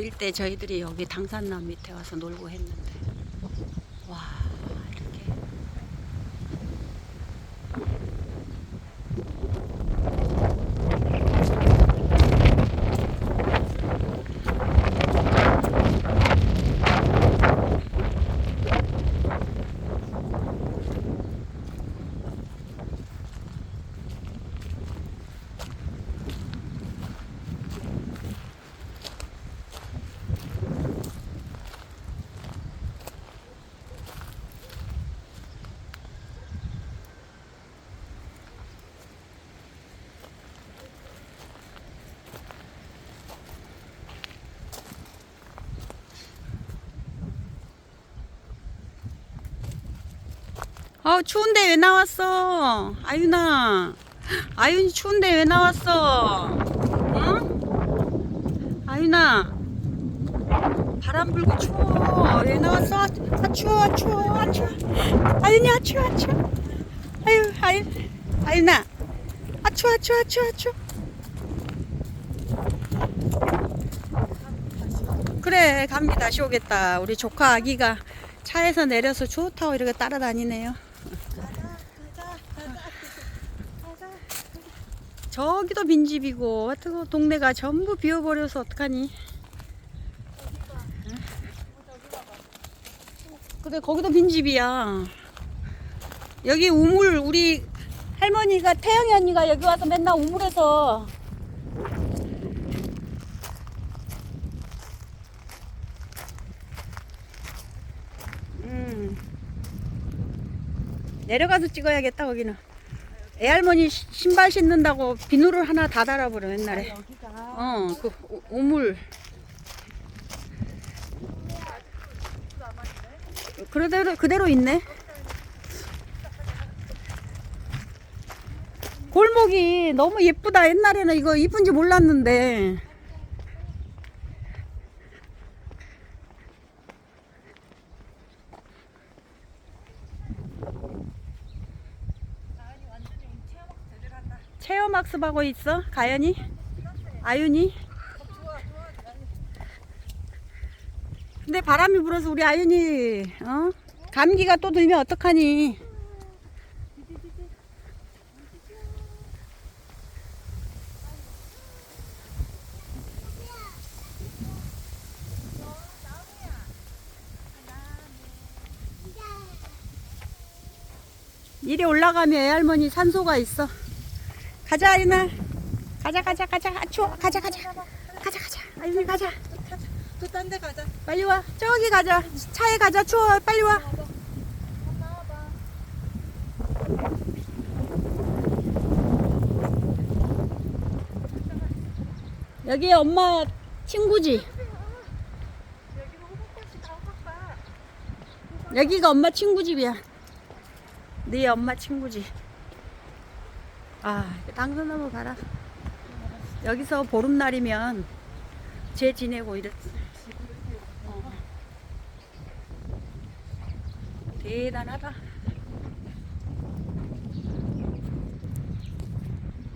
어릴 때 저희들이 여기 당산남 밑에 와서 놀고 했는데. 와 아 추운데 왜 나왔어? 아윤아. 아윤이 추운데 왜 나왔어? 응? 아윤아. 바람 불고 추워. 왜 나왔어? 아, 아 추워 아 추워 아 추워. 아윤이 아 추워 아 추워. 아유 아유 아윤아. 아 추워 아 추워 아 추워 아 추워. 그래 감기 다시 오겠다. 우리 조카 아기가 차에서 내려서 좋다고 이렇게 따라다니네요 저기도 빈집이고 하여튼 동네가 전부 비워버려서 어떡하니? 근데 거기도 빈집이야. 여기 우물 우리 할머니가 태영이 언니가 여기 와서 맨날 우물에서. 음. 내려가서 찍어야겠다 거기는 애할머니 시- 신발 신는다고 비누를 하나 다 달아버려 옛날에. 어그 우물. 그대로 그대로 있네. 골목이 너무 예쁘다. 옛날에는 이거 이쁜지 몰랐는데 체험학습하고 있어? 가연이? 아윤이? 근데 바람이 불어서 우리 아윤이 어? 감기가 또 들면 어떡하니? 이리 올라가면 애할머니 산소가 있어 가자 아윤아 가자 가자 가자. 아 추워. 가자 가자. 가자 가자. 아윤이 가자. 또 딴 데 가자. 빨리 와. 저기 가자. 차에 가자. 추워. 빨리 와. 여기 엄마 친구지. 여기가 엄마 친구 집이야. 네 엄마 친구지 아 당근나무 가라. 여기서 보름날이면 재 지내고 이랬 어. 대단하다